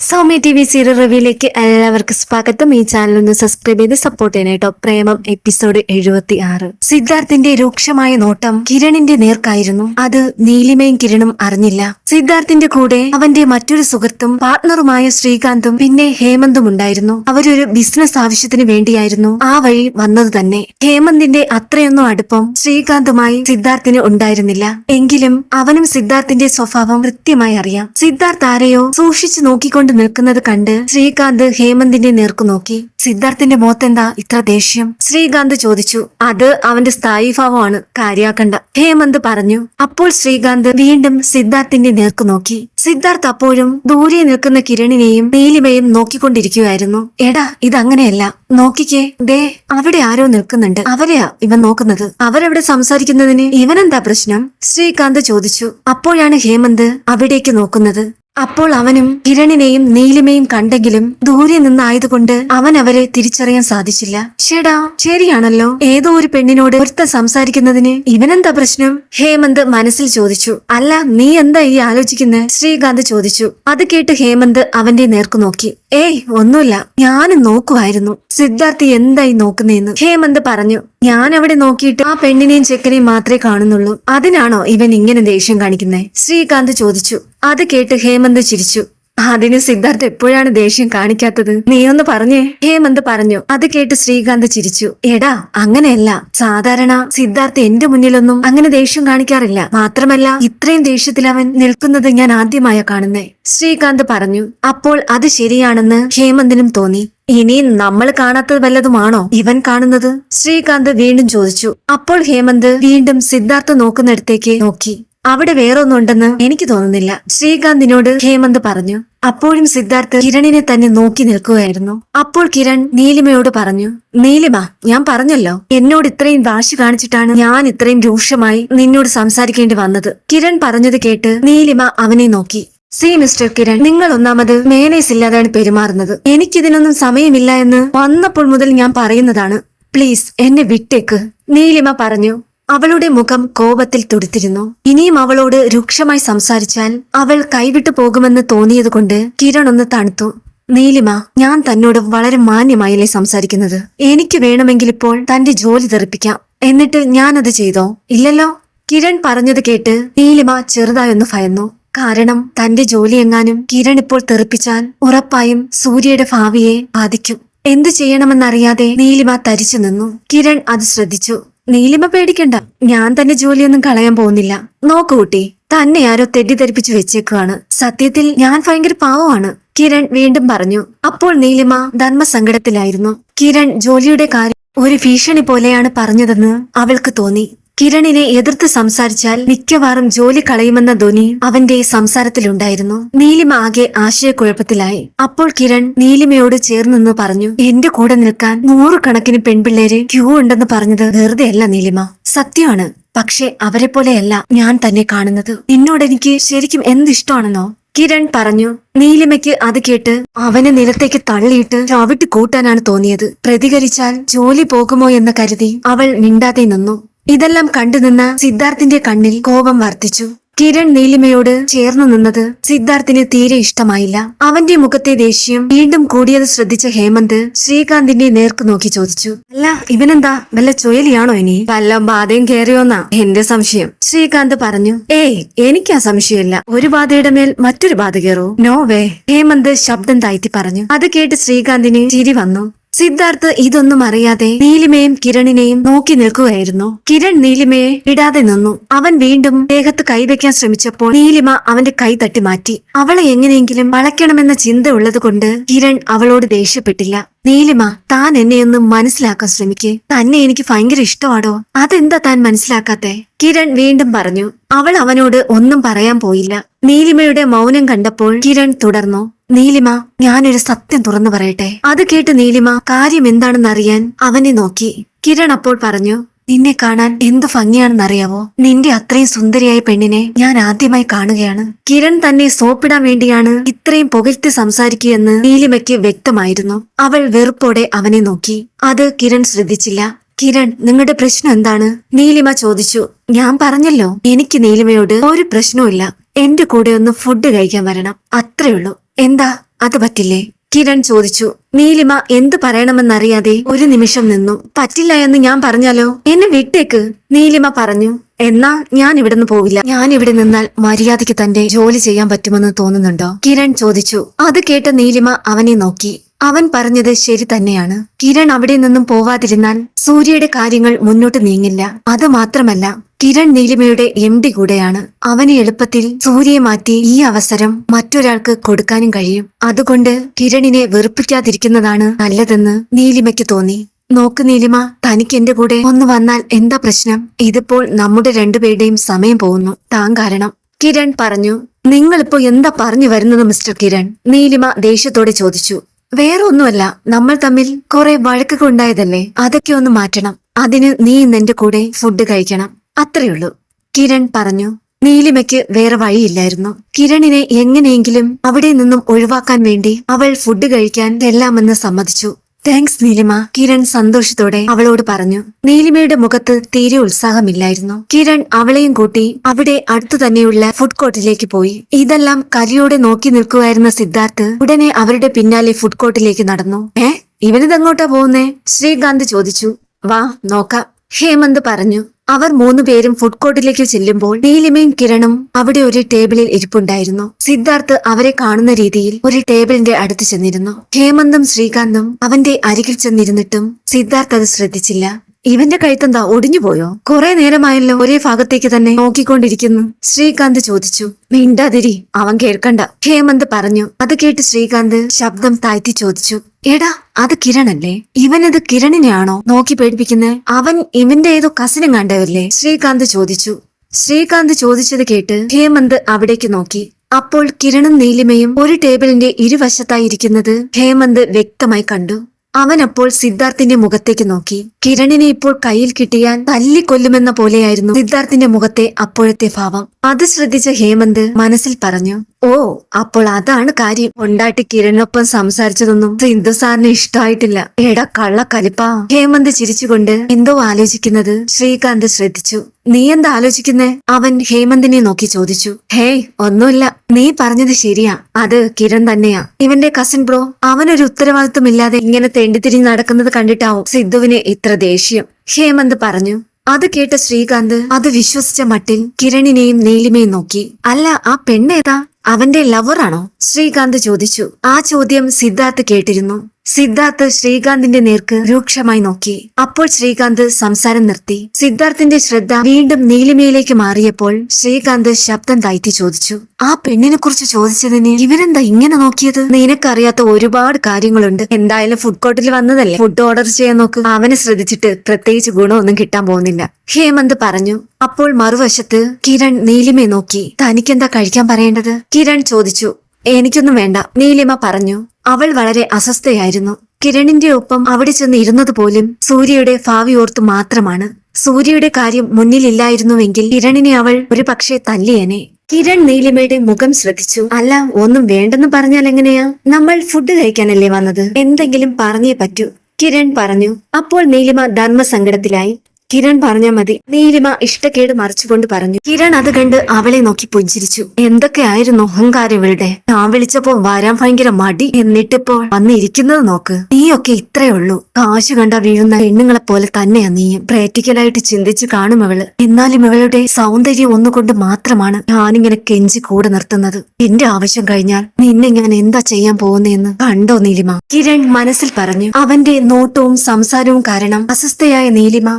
Soumya T V serial റിവ്യൂയിലേക്ക് എല്ലാവർക്കും സ്വാഗതം. ഈ ചാനൽ ഒന്ന് സബ്സ്ക്രൈബ് ചെയ്ത് സപ്പോർട്ട് ചെയ്യണേട്ടോ പ്രേമം എപ്പിസോഡ് എഴുപത്തി ആറ് സിദ്ധാർത്ഥിന്റെ രൂക്ഷമായ നോട്ടം കിരണിന്റെ നേർക്കായിരുന്നു. അത് നീലിമയും കിരണും അറിഞ്ഞില്ല. സിദ്ധാർത്ഥിന്റെ കൂടെ അവന്റെ മറ്റൊരു സുഹൃത്തും പാർട്ണറുമായ ശ്രീകാന്തും പിന്നെ ഹേമന്തും ഉണ്ടായിരുന്നു. അവരൊരു ബിസിനസ് ആവശ്യത്തിന് വേണ്ടിയായിരുന്നു ആ വഴി വന്നത് തന്നെ. ഹേമന്തിന്റെ അത്രയൊന്നും അടുപ്പം ശ്രീകാന്തുമായി സിദ്ധാർത്ഥിന് ഉണ്ടായിരുന്നില്ല. എങ്കിലും അവനും സിദ്ധാർത്ഥിന്റെ സ്വഭാവം കൃത്യമായി അറിയാം. സിദ്ധാർത്ഥ് ആരെയോ സൂക്ഷിച്ചു നോക്കിക്കൊണ്ട് നിൽക്കുന്നത് കണ്ട് ശ്രീകാന്ത് ഹേമന്തിന്റെ നേർക്കു നോക്കി. സിദ്ധാർത്ഥിന്റെ മുഖത്തെന്താ ഇത്ര ദേഷ്യം? ശ്രീകാന്ത് ചോദിച്ചു അത് അവന്റെ സ്ഥായി ഭാവമാണ് കാര്യാക്കണ്ട. ഹേമന്ത് പറഞ്ഞു അപ്പോൾ ശ്രീകാന്ത് വീണ്ടും സിദ്ധാർത്ഥിന്റെ നേർക്കു നോക്കി. സിദ്ധാർത്ഥ് അപ്പോഴും ദൂരെ നിൽക്കുന്ന കിരണിനെയും നീലിമയും നോക്കിക്കൊണ്ടിരിക്കുകയായിരുന്നു. എടാ ഇതങ്ങനെയല്ല. നോക്കിക്കേ. ദേ അവിടെ ആരോ നിൽക്കുന്നുണ്ട്. അവരെയാ ഇവൻ നോക്കുന്നത്. അവരവിടെ സംസാരിക്കുന്നതിന് ഇവനെന്താ പ്രശ്നം? ശ്രീകാന്ത് ചോദിച്ചു അപ്പോഴാണ് ഹേമന്ത് അവിടേക്ക് നോക്കുന്നത്? അപ്പോൾ അവനും കിരണിനെയും നീലിമയും കണ്ടെങ്കിലും ദൂരെ നിന്നായതുകൊണ്ട് അവൻ അവരെ തിരിച്ചറിയാൻ സാധിച്ചില്ല. ഷേടാ ശരിയാണല്ലോ. ഏതോ ഒരു പെണ്ണിനോട് ഒരുത്ത സംസാരിക്കുന്നതിന് ഇവനെന്താ പ്രശ്നം? ഹേമന്ത് മനസ്സിൽ ചോദിച്ചു. അല്ല നീ എന്താ ഈ ആലോചിക്കുന്നത് ശ്രീകാന്ത് ചോദിച്ചു. അത് കേട്ട് ഹേമന്ത് അവന്റെ നേർക്കു നോക്കി. ഏയ് ഒന്നുമില്ല. ഞാനും നോക്കുമായിരുന്നു സിദ്ധാർത്ഥി എന്തായി നോക്കുന്നേന്ന് ഹേമന്ത് പറഞ്ഞു. ഞാൻ അവിടെ നോക്കിയിട്ട് ആ പെണ്ണിനെയും ചെക്കനെയും മാത്രമേ കാണുന്നുള്ളൂ. അതിനാണോ ഇവൻ ഇങ്ങനെ ദേഷ്യം കാണിക്കുന്നത് ശ്രീകാന്ത് ചോദിച്ചു. അത് കേട്ട് ഹേമന്ത് ചിരിച്ചു. അതിന് സിദ്ധാർത്ഥ് എപ്പോഴാണ് ദേഷ്യം കാണിക്കാത്തത്? നീ ഒന്ന് പറഞ്ഞേ. ഹേമന്ത് പറഞ്ഞു. അത് കേട്ട് ശ്രീകാന്ത് ചിരിച്ചു. എടാ അങ്ങനെയല്ല. സാധാരണ സിദ്ധാർത്ഥ് എന്റെ മുന്നിലൊന്നും അങ്ങനെ ദേഷ്യം കാണിക്കാറില്ല. മാത്രമല്ല ഇത്രയും ദേഷ്യത്തിൽ അവൻ നിൽക്കുന്നത് ഞാൻ ആദ്യമായ കാണുന്നേ. ശ്രീകാന്ത് പറഞ്ഞു. അപ്പോൾ അത് ശരിയാണെന്ന് ഹേമന്തിനും തോന്നി. ഇനി നമ്മൾ കാണാത്തത് വല്ലതുമാണോ ഇവൻ കാണുന്നത്? ശ്രീകാന്ത് വീണ്ടും ചോദിച്ചു. അപ്പോൾ ഹേമന്ത് വീണ്ടും സിദ്ധാർത്ഥ് നോക്കുന്നിടത്തേക്ക് നോക്കി. അവിടെ വേറൊന്നുണ്ടെന്ന് എനിക്ക് തോന്നുന്നില്ല. ശ്രീകാന്തിനോട് ഹേമന്ത് പറഞ്ഞു. അപ്പോഴും സിദ്ധാർത്ഥ് കിരണിനെ തന്നെ നോക്കി നിൽക്കുകയായിരുന്നു. അപ്പോൾ കിരൺ നീലിമയോട് പറഞ്ഞു നീലിമ ഞാൻ പറഞ്ഞല്ലോ. എന്നോട് ഇത്രയും വാശി കാണിച്ചിട്ടാണ് ഞാൻ ഇത്രയും രൂക്ഷമായി നിന്നോട് സംസാരിക്കേണ്ടി വന്നത്. കിരൺ പറഞ്ഞത് കേട്ട് നീലിമ അവനെ നോക്കി. സി മിസ്റ്റർ കിരൺ നിങ്ങൾ ഒന്നാമത് മേനേസ് ഇല്ലാതെയാണ് പെരുമാറുന്നത്. എനിക്കിതിനൊന്നും സമയമില്ല എന്ന് വന്നപ്പോൾ മുതൽ ഞാൻ പറയുന്നതാണ്. പ്ലീസ് എന്നെ വിട്ടേക്ക്. നീലിമ പറഞ്ഞു അവളുടെ മുഖം കോപത്തിൽ തുടുത്തിരുന്നു. ഇനിയും അവളോട് രൂക്ഷമായി സംസാരിച്ചാൽ അവൾ കൈവിട്ടു പോകുമെന്ന് തോന്നിയതുകൊണ്ട് കിരൺ ഒന്ന് തണുത്തു. നീലിമ ഞാൻ തന്നോട് വളരെ മാന്യമായല്ലേ സംസാരിക്കുന്നത്? എനിക്ക് വേണമെങ്കിൽ ഇപ്പോൾ തന്റെ ജോലി തെറിപ്പിക്കാം. എന്നിട്ട് ഞാനത് ചെയ്തോ? ഇല്ലല്ലോ. കിരൺ പറഞ്ഞത് കേട്ട് നീലിമ ചെറുതായൊന്ന് ഭയന്നു. കാരണം തന്റെ ജോലി എങ്ങാനും കിരൺ ഇപ്പോൾ തെറിപ്പിച്ചാൽ ഉറപ്പായും സൂര്യയുടെ ഭാവിയെ ബാധിക്കും. എന്തു ചെയ്യണമെന്നറിയാതെ നീലിമ തരിച്ചു നിന്നു. കിരൺ അത് ശ്രദ്ധിച്ചു. നീലിമ പേടിക്കണ്ട. ഞാൻ തന്നെ ജോലിയൊന്നും കളയാൻ പോകുന്നില്ല. നോക്കൂ കുട്ടി തന്നെ ആരോ തെറ്റിദ്ധരിപ്പിച്ചു വെച്ചേക്കുവാണ്. സത്യത്തിൽ ഞാൻ ഭയങ്കര പാവമാണ്. കിരൺ വീണ്ടും പറഞ്ഞു. അപ്പോൾ നീലിമ ധർമ്മസങ്കടത്തിലായിരുന്നു. കിരൺ ജോലിയുടെ കാര്യം ഒരു ഭീഷണി പോലെയാണ് പറഞ്ഞതെന്ന് അവൾക്ക് തോന്നി. കിരണിനെ എതിർത്ത് സംസാരിച്ചാൽ മിക്കവാറും ജോലി കളയുമെന്ന ധ്വനി അവന്റെ സംസാരത്തിലുണ്ടായിരുന്നു. നീലിമ ആകെ ആശയക്കുഴപ്പത്തിലായി. അപ്പോൾ കിരൺ നീലിമയോട് ചേർന്നെന്ന് പറഞ്ഞു എന്റെ കൂടെ നിൽക്കാൻ നൂറുകണക്കിന് പെൺപിള്ളേര് ക്യൂ ഉണ്ടെന്ന് പറഞ്ഞത് വെറുതെയല്ല നീലിമ. സത്യമാണ്. പക്ഷെ അവരെ പോലെയല്ല ഞാൻ തന്നെ കാണുന്നത്. നിന്നോട് എനിക്ക് ശരിക്കും എന്തിഷ്ടമാണെന്നോ കിരൺ പറഞ്ഞു നീലിമയ്ക്ക് അത് കേട്ട് അവനെ നിലത്തേക്ക് തള്ളിയിട്ട് ചവിട്ടി കൂട്ടാനാണ് തോന്നിയത്. പ്രതികരിച്ചാൽ ജോലി പോകുമോ എന്ന് കരുതി അവൾ മിണ്ടാതെ നിന്നു. ഇതെല്ലാം കണ്ടുനിന്ന സിദ്ധാർത്ഥിന്റെ കണ്ണിൽ കോപം വർദ്ധിച്ചു. കിരൺ നീലിമയോട് ചേർന്നു നിന്നത് സിദ്ധാർത്ഥിന് തീരെ ഇഷ്ടമായില്ല. അവന്റെ മുഖത്തെ ദേഷ്യം വീണ്ടും കൂടിയത് ശ്രദ്ധിച്ച ഹേമന്ത് ശ്രീകാന്തിന്റെ നേർക്ക് നോക്കി ചോദിച്ചു. അല്ല ഇവനെന്താ? വല്ല ചുഴലിയാണോ ഇനി? വല്ല ബാധയും കയറിയോന്നാ എന്റെ സംശയം ശ്രീകാന്ത് പറഞ്ഞു. ഏയ് എനിക്കാ സംശയമില്ല. ഒരു ബാധയുടെ മേൽ മറ്റൊരു ബാധ കയറൂ നോ വേ ഹേമന്ത് ശബ്ദം താഴ്ത്തി പറഞ്ഞു. അത് കേട്ട് ശ്രീകാന്തിന് ചിരി വന്നു. സിദ്ധാർത്ഥ് ഇതൊന്നും അറിയാതെ നീലിമയും കിരണിനെയും നോക്കി നിൽക്കുകയായിരുന്നു. കിരൺ നീലിമയെ ഇടാതെ നിന്നു. അവൻ വീണ്ടും ദേഹത്ത് കൈവയ്ക്കാൻ ശ്രമിച്ചപ്പോൾ നീലിമ അവന്റെ കൈ തട്ടി മാറ്റി അവളെ എങ്ങനെയെങ്കിലും വളയ്ക്കണമെന്ന ചിന്ത ഉള്ളതുകൊണ്ട് കിരൺ അവളോട് ദേഷ്യപ്പെട്ടില്ല. നീലിമ താൻ എന്നെയൊന്ന് മനസ്സിലാക്കാൻ ശ്രമിക്കെ. തന്നെ എനിക്ക് ഭയങ്കര ഇഷ്ടമാടോ? അതെന്താ താൻ മനസ്സിലാക്കാത്തെ? കിരൺ വീണ്ടും പറഞ്ഞു അവൾ അവനോട് ഒന്നും പറയാൻ പോയില്ല. നീലിമയുടെ മൗനം കണ്ടപ്പോൾ കിരൺ തുടർന്നു നീലിമ ഞാനൊരു സത്യം തുറന്നു പറയട്ടെ. അത് കേട്ട് നീലിമ കാര്യം എന്താണെന്ന് അറിയാൻ അവനെ നോക്കി. കിരൺ അപ്പോൾ പറഞ്ഞു നിന്നെ കാണാൻ എന്ത് ഭംഗിയാണെന്നറിയാവോ? നിന്റെ അത്രയും സുന്ദരിയായ പെണ്ണിനെ ഞാൻ ആദ്യമായി കാണുകയാണ്. കിരൺ തന്നെ സോപ്പിടാൻ വേണ്ടിയാണ് ഇത്രയും പുകഴ്ത്തി സംസാരിക്കുകയെന്ന് നീലിമയ്ക്ക് വ്യക്തമായിരുന്നു. അവൾ വെറുപ്പോടെ അവനെ നോക്കി. അത് കിരൺ ശ്രദ്ധിച്ചില്ല. കിരൺ നിങ്ങളുടെ പ്രശ്നം എന്താണ്? നീലിമ ചോദിച്ചു. ഞാൻ പറഞ്ഞല്ലോ എനിക്ക് നീലിമയോട് ഒരു പ്രശ്നവുമില്ല. എന്റെ കൂടെ ഒന്ന് ഫുഡ് കഴിക്കാൻ വരണം. അത്രയുള്ളൂ എന്താ? അത് പറ്റില്ലേ? കിരൺ ചോദിച്ചു നീലിമ എന്ത് പറയണമെന്നറിയാതെ ഒരു നിമിഷം നിന്നു. പറ്റില്ല എന്ന് ഞാൻ പറഞ്ഞാലോ? എന്നെ വിട്ടേക്ക് നീലിമ പറഞ്ഞു. എന്നാ ഞാൻ ഇവിടുന്ന് പോവില്ല. ഞാൻ ഇവിടെ നിന്നാൽ മര്യാദയ്ക്ക് തന്റെ ജോലി ചെയ്യാൻ പറ്റുമെന്ന് തോന്നുന്നുണ്ടോ? കിരൺ ചോദിച്ചു. അത് കേട്ട നീലിമ അവനെ നോക്കി. അവൻ പറഞ്ഞത് ശരി തന്നെയാണ്. കിരൺ അവിടെ നിന്നും പോവാതിരുന്നാൽ സൂര്യയുടെ കാര്യങ്ങൾ മുന്നോട്ട് നീങ്ങില്ല. അത് മാത്രമല്ല കിരൺ നീലിമയുടെ എം ഡി കൂടെയാണ്. അവന് എളുപ്പത്തിൽ സൂര്യയെ മാറ്റി ഈ അവസരം മറ്റൊരാൾക്ക് കൊടുക്കാനും കഴിയും. അതുകൊണ്ട് കിരണിനെ വെറുപ്പിക്കാതിരിക്കുന്നതാണ് നല്ലതെന്ന് നീലിമയ്ക്ക് തോന്നി. നോക്ക് നീലിമ തനിക്ക് എന്റെ കൂടെ ഒന്ന് വന്നാൽ എന്താ പ്രശ്നം? ഇതിപ്പോൾ നമ്മുടെ രണ്ടുപേരുടെയും സമയം പോകുന്നു. താൻ കാരണം. കിരൺ പറഞ്ഞു നിങ്ങളിപ്പോ എന്താ പറഞ്ഞു വരുന്നത് മിസ്റ്റർ കിരൺ? നീലിമ ദേഷ്യത്തോടെ ചോദിച്ചു. വേറെ ഒന്നുമല്ല നമ്മൾ തമ്മിൽ കുറെ വഴക്കൊക്കെ ഉണ്ടായതല്ലേ? അതൊക്കെ ഒന്ന് മാറ്റണം. അതിന് നീ ഇന്ന് എന്റെ കൂടെ ഫുഡ് കഴിക്കണം. അത്രയുള്ളൂ കിരൺ പറഞ്ഞു നീലിമയ്ക്ക് വേറെ വഴിയില്ലായിരുന്നു. കിരണിനെ എങ്ങനെയെങ്കിലും അവിടെ നിന്നും ഒഴിവാക്കാൻ വേണ്ടി അവൾ ഫുഡ് കഴിക്കാൻ എല്ലാമെന്ന് സമ്മതിച്ചു. താങ്ക്സ് നീലിമ കിരൺ സന്തോഷത്തോടെ അവളോട് പറഞ്ഞു. നീലിമയുടെ മുഖത്ത് തീരെ ഉത്സാഹമില്ലായിരുന്നു. കിരൺ അവളെയും കൂട്ടി അവിടെ അടുത്തു തന്നെയുള്ള ഫുഡ് കോർട്ടിലേക്ക് പോയി. ഇതെല്ലാം കരിയോടെ നോക്കി നിൽക്കുമായിരുന്ന സിദ്ധാർത്ഥ് ഉടനെ അവരുടെ പിന്നാലെ ഫുഡ് കോർട്ടിലേക്ക് നടന്നു. ഏ? ഇവനിതെങ്ങോട്ടാ പോകുന്നേ? ശ്രീകാന്ത് ചോദിച്ചു. വാ നോക്കാം. ഹേമന്ത് പറഞ്ഞു. അവർ മൂന്നുപേരും ഫുഡ് കോർട്ടിലേക്ക് ചെല്ലുമ്പോൾ നീലിമയും കിരണും അവിടെ ഒരു ടേബിളിൽ ഇരിപ്പുണ്ടായിരുന്നു. സിദ്ധാർത്ഥ് അവരെ കാണുന്ന രീതിയിൽ ഒരു ടേബിളിന്റെ അടുത്ത് ചെന്നിരുന്നു. ഹേമന്തും ശ്രീകാന്തും അവന്റെ അരികിൽ ചെന്നിരുന്നിട്ടും സിദ്ധാർത്ഥ് അത് ശ്രദ്ധിച്ചില്ല. ഇവന്റെ കഴുത്തെന്താ ഒടിഞ്ഞു പോയോ? കുറെ നേരമായല്ലോ ഒരേ ഭാഗത്തേക്ക് തന്നെ നോക്കിക്കൊണ്ടിരിക്കുന്നു. ശ്രീകാന്ത് ചോദിച്ചു മിണ്ടാതിരി അവൻ കേൾക്കണ്ട. ഹേമന്ത് പറഞ്ഞു അത് കേട്ട് ശ്രീകാന്ത് ശബ്ദം താഴ്ത്തി ചോദിച്ചു എടാ അത് കിരണല്ലേ? ഇവനത് കിരണിനെയാണോ നോക്കി പേടിപ്പിക്കുന്നത് അവൻ ഇവന്റെ ഏതോ കസിനും കണ്ടവല്ലേ ശ്രീകാന്ത് ചോദിച്ചു. ശ്രീകാന്ത് ചോദിച്ചത് കേട്ട് ഹേമന്ത് അവിടേക്ക് നോക്കി. അപ്പോൾ കിരണും നീലിമയും ഒരു ടേബിളിന്റെ ഇരുവശത്തായി ഇരിക്കുന്നത് ഹേമന്ത് വ്യക്തമായി കണ്ടു. അവൻ അപ്പോൾ സിദ്ധാർത്ഥിന്റെ മുഖത്തേക്ക് നോക്കി. കിരണിനെ ഇപ്പോൾ കയ്യിൽ കിട്ടിയാൽ തല്ലിക്കൊല്ലുമെന്ന പോലെയായിരുന്നു സിദ്ധാർത്ഥിന്റെ മുഖത്തെ അപ്പോഴത്തെ ഭാവം. അത് ശ്രദ്ധിച്ച ഹേമന്ത് മനസ്സിൽ പറഞ്ഞു ഓ അപ്പോൾ അതാണ് കാര്യം. ഉണ്ടായിട്ട് കിരണിനൊപ്പം സംസാരിച്ചതൊന്നും സിന്ധു സാറിന് ഇഷ്ടമായിട്ടില്ല. എടാ കള്ള കലിപ്പ. ഹേമന്ത് ചിരിച്ചുകൊണ്ട് എന്തോ ആലോചിക്കുന്നത് ശ്രീകാന്ത് ശ്രദ്ധിച്ചു. നീ എന്താ ആലോചിക്കുന്നേ? അവൻ ഹേമന്തിനെ നോക്കി ചോദിച്ചു. ഹേയ് ഒന്നുമില്ല. നീ പറഞ്ഞത് ശരിയാ. അത് കിരൺ തന്നെയാ. ഇവന്റെ കസിൻ ബ്രോ അവനൊരു ഉത്തരവാദിത്വമില്ലാതെ ഇങ്ങനെ തെണ്ടിത്തിരിഞ്ഞ് നടക്കുന്നത് കണ്ടിട്ടാവും സിദ്ധുവിന് ഇത്ര ദേഷ്യം. ഹേമന്ത് പറഞ്ഞു. അത് കേട്ട ശ്രീകാന്ത് അത് വിശ്വസിച്ച മട്ടിൽ കിരണിനെയും നീലിമയും നോക്കി. അല്ല ആ പെണ്ണേതാ അവന്റെ ലവറാണോ ശ്രീകാന്ത് ചോദിച്ചു. ആ ചോദ്യം സിദ്ധാർത്ഥ് കേട്ടിരുന്നു. സിദ്ധാർത്ഥ് ശ്രീകാന്തിന്റെ നേർക്ക് രൂക്ഷമായി നോക്കി. അപ്പോൾ ശ്രീകാന്ത് സംസാരം നിർത്തി. സിദ്ധാർത്ഥിന്റെ ശ്രദ്ധ വീണ്ടും നീലിമയിലേക്ക് മാറിയപ്പോൾ ശ്രീകാന്ത് ശബ്ദം താഴ്ത്തി ചോദിച്ചു. ആ പെണ്ണിനെ കുറിച്ച് ചോദിച്ചതിന് ഇവരെന്താ ഇങ്ങനെ നോക്കിയത്? നിനക്കറിയാത്ത ഒരുപാട് കാര്യങ്ങളുണ്ട്. എന്തായാലും ഫുഡ് കോർട്ടിൽ വന്നതല്ലേ? ഫുഡ് ഓർഡർ ചെയ്യാൻ നോക്ക്. അവനെ ശ്രദ്ധിച്ചിട്ട് പ്രത്യേകിച്ച് ഗുണമൊന്നും കിട്ടാൻ പോകുന്നില്ല. ഹേമന്ത് പറഞ്ഞു. അപ്പോൾ മറുവശത്ത് കിരൺ നീലിമയെ നോക്കി. തനിക്കെന്താ കഴിക്കാൻ പറയേണ്ടത്? കിരൺ ചോദിച്ചു. എനിക്കൊന്നും വേണ്ട നീലിമ പറഞ്ഞു. അവൾ വളരെ അസ്വസ്ഥയായിരുന്നു. കിരണിന്റെ ഒപ്പം അവിടെ ചെന്ന് ഇരുന്നത് പോലും സൂര്യയുടെ ഭാവി ഓർത്തു മാത്രമാണ്. സൂര്യയുടെ കാര്യം മുന്നിലില്ലായിരുന്നുവെങ്കിൽ കിരണിനെ അവൾ ഒരു പക്ഷേ തല്ലിയനെ. കിരൺ നീലിമയുടെ മുഖം ശ്രദ്ധിച്ചു. അല്ല ഒന്നും വേണ്ടെന്ന് പറഞ്ഞാൽ എങ്ങനെയാ? നമ്മൾ ഫുഡ് കഴിക്കാനല്ലേ വന്നത്? എന്തെങ്കിലും പറഞ്ഞേ പറ്റൂ. കിരൺ പറഞ്ഞു. അപ്പോൾ നീലിമ ധർമ്മസങ്കടത്തിലായി. കിരൺ പറഞ്ഞാ മതി. നീലിമ ഇഷ്ടക്കേട് മറിച്ചുകൊണ്ട് പറഞ്ഞു. കിരൺ അത് കണ്ട് അവളെ നോക്കി പുഞ്ചിരിച്ചു. എന്തൊക്കെയായിരുന്നു അഹങ്കാരം ഇവളുടെ ഞാൻ വിളിച്ചപ്പോ വരാൻ ഭയങ്കര മടി. എന്നിട്ടിപ്പോൾ വന്നിരിക്കുന്നത് നോക്ക്. നീയൊക്കെ ഇത്രേ ഉള്ളൂ. കാശ് കണ്ട വീഴുന്ന പെണ്ണുങ്ങളെ പോലെ തന്നെയാ നീ പ്രാക്ടിക്കലായിട്ട് ചിന്തിച്ചു കാണും അവൾ. എന്നാലും ഇവളുടെ സൗന്ദര്യം ഒന്നുകൊണ്ട് മാത്രമാണ് ഞാനിങ്ങനെ കെഞ്ചി കൂടെ നിർത്തുന്നത്. എന്റെ ആവശ്യം കഴിഞ്ഞാൽ നിന്നെ ഞാൻ എന്താ ചെയ്യാൻ പോകുന്നതെന്ന് കണ്ടോ നീലിമ? കിരൺ മനസ്സിൽ പറഞ്ഞു. അവന്റെ നോട്ടവും സംസാരവും കാരണം അസ്വസ്ഥയായ നീലിമ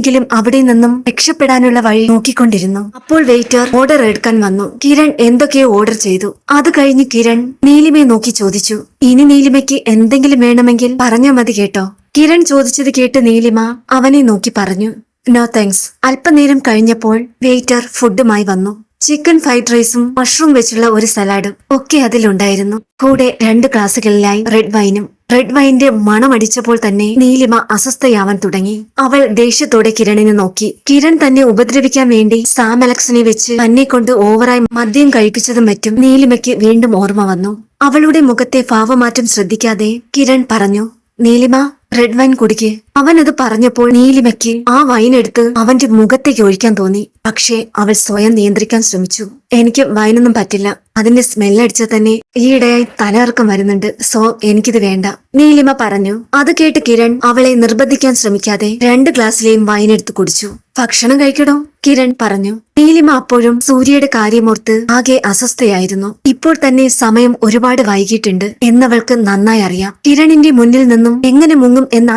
എങ്ങനെയെങ്കിലും അവിടെ നിന്നും രക്ഷപ്പെടാനുള്ള വഴി നോക്കിക്കൊണ്ടിരുന്നു. അപ്പോൾ വെയിറ്റർ ഓർഡർ എടുക്കാൻ വന്നു. കിരൺ എന്തൊക്കെയോ ഓർഡർ ചെയ്തു. അത് കഴിഞ്ഞ് കിരൺ നീലിമയെ നോക്കി ചോദിച്ചു. ഇനി നീലിമയ്ക്ക് എന്തെങ്കിലും വേണമെങ്കിൽ പറഞ്ഞാൽ മതി കേട്ടോ. കിരൺ ചോദിച്ചത് കേട്ട് നീലിമ അവനെ നോക്കി പറഞ്ഞു. നോ താങ്ക്സ് അല്പനേരം കഴിഞ്ഞപ്പോൾ വെയിറ്റർ ഫുഡുമായി വന്നു. ചിക്കൻ ഫ്രൈഡ് റൈസും മഷ്റൂം വെച്ചുള്ള ഒരു സലാഡും ഒക്കെ അതിലുണ്ടായിരുന്നു. കൂടെ രണ്ട് ഗ്ലാസുകളിലായി റെഡ് വൈനും റെഡ് വൈന്റെ മണമടിച്ചപ്പോൾ തന്നെ നീലിമ അസ്വസ്ഥയാവാൻ തുടങ്ങി. അവൾ ദേഷ്യത്തോടെ കിരണിനെ നോക്കി. കിരൺ തന്നെ ഉപദ്രവിക്കാൻ വേണ്ടി സാം അലക്സിനെ വെച്ച് തന്നെ കൊണ്ട് ഓവറായി മദ്യം കഴിപ്പിച്ചതും മറ്റും നീലിമയ്ക്ക് വീണ്ടും ഓർമ്മ വന്നു. അവളുടെ മുഖത്തെ ഭാവമാറ്റം ശ്രദ്ധിക്കാതെ കിരൺ പറഞ്ഞു നീലിമ റെഡ് വൈൻ കുടിക്ക്. അവനത് പറഞ്ഞപ്പോൾ നീലിമയ്ക്ക് ആ വൈനെടുത്ത് അവന്റെ മുഖത്തേക്ക് ഒഴിക്കാൻ തോന്നി. പക്ഷേ അവൾ സ്വയം നിയന്ത്രിക്കാൻ ശ്രമിച്ചു. എനിക്ക് വൈനൊന്നും പറ്റില്ല. അതിന്റെ സ്മെല്ലടിച്ചാൽ തന്നെ ഈയിടെയായി തലയിറക്കം വരുന്നുണ്ട്. സോ എനിക്കിത് വേണ്ട. നീലിമ പറഞ്ഞു. അത് കേട്ട് കിരൺ അവളെ നിർബന്ധിക്കാൻ ശ്രമിക്കാതെ രണ്ട് ഗ്ലാസ്സിലെയും വൈൻ എടുത്തു കുടിച്ചു. ഭക്ഷണം കഴിക്കണോ കിരൺ പറഞ്ഞു. നീലിമ അപ്പോഴും സൂര്യയുടെ കാര്യമോർത്ത് ആകെ അസ്വസ്ഥയായിരുന്നു. ഇപ്പോൾ തന്നെ സമയം ഒരുപാട് വൈകിട്ടുണ്ട് എന്നവൾക്ക് നന്നായി അറിയാം. കിരണിന്റെ മുന്നിൽ നിന്നും എങ്ങനെ മുങ്ങും എന്ന്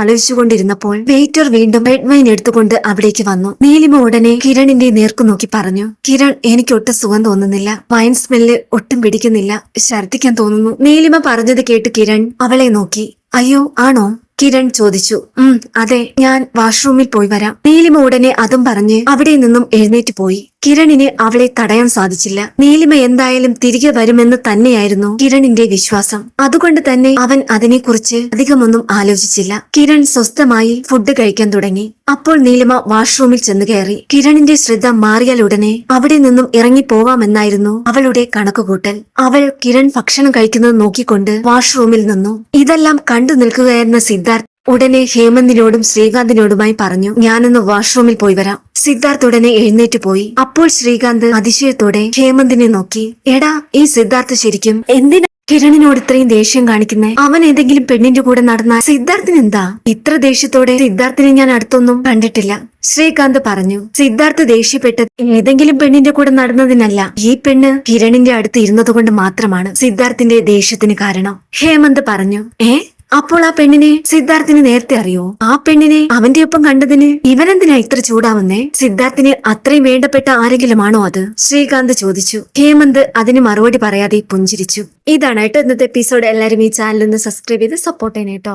ആലോചിച്ചുകൊണ്ടിരുന്നപ്പോൾ വെയിറ്റർ വീണ്ടും റെഡ് വൈൻ എടുത്തുകൊണ്ട് അവിടേക്ക് വന്നു. നീലിമ ഉടനെ കിരണിന്റെ നേർക്കു നോക്കി പറഞ്ഞു കിരൺ എനിക്ക് ഒട്ടും സുഖം തോന്നുന്നില്ല. വൈൻ സ്മെല്ല് ഒട്ടും പിടിക്കുന്നില്ല. ഛർദിക്കാൻ തോന്നുന്നു. നീലിമ പറഞ്ഞത് കേട്ട് കിരൺ അവളെ നോക്കി. അയ്യോ ആണോ? കിരൺ ചോദിച്ചു. ഉം അതെ ഞാൻ വാഷ്റൂമിൽ പോയി വരാം. നീലിമ ഉടനെ അതും പറഞ്ഞ് അവിടെ നിന്നും എഴുന്നേറ്റ് പോയി. കിരണിന് അവളെ തടയാൻ സാധിച്ചില്ല. നീലിമ എന്തായാലും തിരികെ വരുമെന്ന് തന്നെയായിരുന്നു കിരണിന്റെ വിശ്വാസം. അതുകൊണ്ട് തന്നെ അവൻ അതിനെക്കുറിച്ച് അധികമൊന്നും ആലോചിച്ചില്ല. കിരൺ സ്വസ്ഥമായി ഫുഡ് കഴിക്കാൻ തുടങ്ങി. അപ്പോൾ നീലിമ വാഷ്റൂമിൽ ചെന്നു കയറി. കിരണിന്റെ ശ്രദ്ധ മാറിയാൽ ഉടനെ അവിടെ നിന്നും ഇറങ്ങി പോവാമെന്നായിരുന്നു അവളുടെ കണക്കുകൂട്ടൽ. അവൾ കിരൺ ഭക്ഷണം കഴിക്കുന്നത് നോക്കിക്കൊണ്ട് വാഷ്റൂമിൽ നിന്നു. ഇതെല്ലാം കണ്ടു നിൽക്കുകയായിരുന്ന സിദ്ധാർത്ഥ് ഉടനെ ഹേമന്തിനോടും ശ്രീകാന്തിനോടുമായി പറഞ്ഞു ഞാനൊന്ന് വാഷ്റൂമിൽ പോയി വരാം. സിദ്ധാർത്ഥ് ഉടനെ എഴുന്നേറ്റ് പോയി. അപ്പോൾ ശ്രീകാന്ത് അതിശയത്തോടെ ഹേമന്തിനെ നോക്കി. എടാ ഈ സിദ്ധാർത്ഥ് ശരിക്കും എന്തിനാ കിരണിനോട് ഇത്രയും ദേഷ്യം കാണിക്കുന്നേ? അവൻ ഏതെങ്കിലും പെണ്ണിന്റെ കൂടെ നടന്ന സിദ്ധാർത്ഥിന് എന്താ ഇത്ര ദേഷ്യത്തോടെ സിദ്ധാർത്ഥിനെ ഞാൻ അടുത്തൊന്നും കണ്ടിട്ടില്ല. ശ്രീകാന്ത് പറഞ്ഞു സിദ്ധാർത്ഥ് ദേഷ്യപ്പെട്ടത് ഏതെങ്കിലും പെണ്ണിന്റെ കൂടെ നടന്നതിനല്ല. ഈ പെണ്ണ് കിരണിന്റെ അടുത്ത് ഇരുന്നതുകൊണ്ട് മാത്രമാണ് സിദ്ധാർത്ഥിന്റെ ദേഷ്യത്തിന് കാരണം. ഹേമന്ത് പറഞ്ഞു ഏ? അപ്പോൾ ആ പെണ്ണിനെ സിദ്ധാർത്ഥിന് നേരത്തെ അറിയോ? ആ പെണ്ണിനെ അവന്റെ ഒപ്പം കണ്ടതിന് ഇവനെന്തിനാ ഇത്ര ചൂടാവുന്നേ? സിദ്ധാർത്ഥിന് അത്രയും വേണ്ടപ്പെട്ട ആരെങ്കിലുമാണോ അത്? ശ്രീകാന്ത് ചോദിച്ചു. ഹേമന്ത് അതിന് മറുപടി പറയാതെ പുഞ്ചിരിച്ചു. ഇതാണ് കേട്ടോ ഇന്നത്തെ എപ്പിസോഡ്. എല്ലാവരും ഈ ചാനൽ ഒന്ന് സബ്സ്ക്രൈബ് ചെയ്ത് സപ്പോർട്ട് ചെയ്യണേട്ടോ